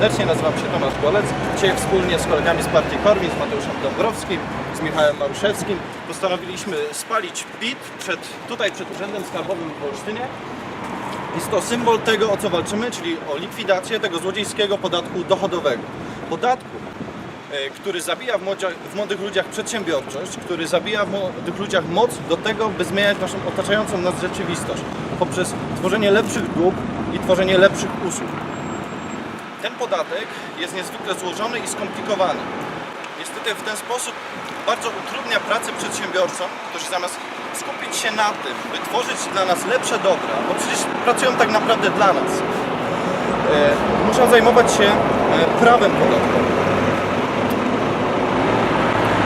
Serdecznie nazywam się Tomasz Golec. Dzisiaj wspólnie z kolegami z partii Korwin, z Mateuszem Dąbrowskim, z Michałem Maruszewskim postanowiliśmy spalić PIT przed, tutaj przed Urzędem Skarbowym w Olsztynie. Jest to symbol tego, o co walczymy, czyli o likwidację tego złodziejskiego podatku dochodowego. Podatku, e, który zabija w, w młodych ludziach przedsiębiorczość, który zabija w młodych ludziach moc do tego, by zmieniać naszą otaczającą nas rzeczywistość poprzez tworzenie lepszych dóbr i tworzenie lepszych usług. Ten podatek jest niezwykle złożony i skomplikowany. Niestety w ten sposób bardzo utrudnia pracę przedsiębiorcom, którzy zamiast skupić się na tym, by tworzyć dla nas lepsze dobra, bo przecież pracują tak naprawdę dla nas, e, muszą zajmować się e, prawem podatkowym.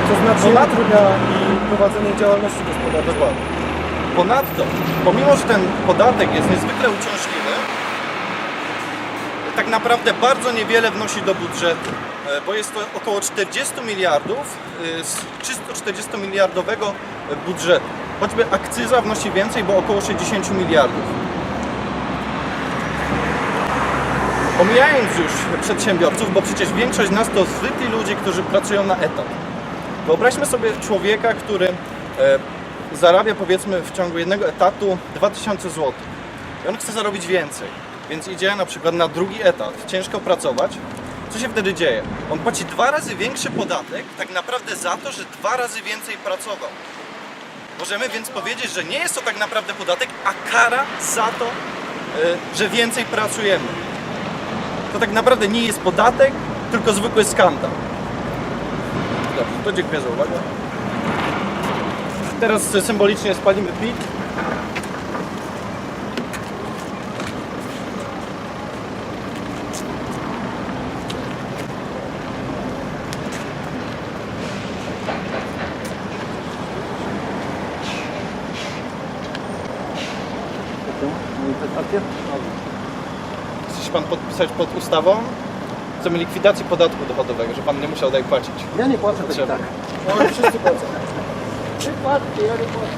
To znaczy Ponadto- utrudnia i prowadzenie działalności gospodarczej. Dokładnie. Ponadto, pomimo że ten podatek jest niezwykle uciążliwy, tak naprawdę bardzo niewiele wnosi do budżetu, e, bo jest to około 40 miliardów e, z 340 miliardowego budżetu. Choćby akcyza wnosi więcej, bo około 60 miliardów. Omijając już przedsiębiorców, bo przecież większość nas to zwykli ludzie, którzy pracują na etat. Wyobraźmy sobie człowieka, który e, zarabia powiedzmy w ciągu jednego etatu 2000 zł. I on chce zarobić więcej, więc idzie na przykład na drugi etat, ciężko pracować. Co się wtedy dzieje? On płaci dwa razy większy podatek tak naprawdę za to, że dwa razy więcej pracował. Możemy więc powiedzieć, że nie jest to tak naprawdę podatek, a kara za to, e, że więcej pracujemy. To tak naprawdę nie jest podatek, tylko zwykły skandal. Dobrze, to dziękuję za uwagę. Teraz symbolicznie spalimy pik. Chce się Pan podpisać pod ustawą? Chcemy likwidacji podatku dochodowego, że Pan nie musiał dalej płacić. Ja nie płacę tak. Trzeba. tak. No, wszyscy płacą. Przypadki, ja nie płacę.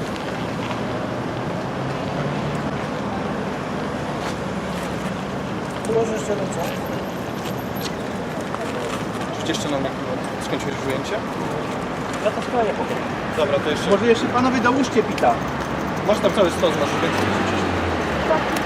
Tu może jeszcze jeden co? Czy jeszcze nam skończyłeś ujęcie? Ja to stroję po prostu. Dobra, to jeszcze. Może jeszcze panowie dołóżcie pita. Tam cały stos na zdjęciu. Dobra, jeszcze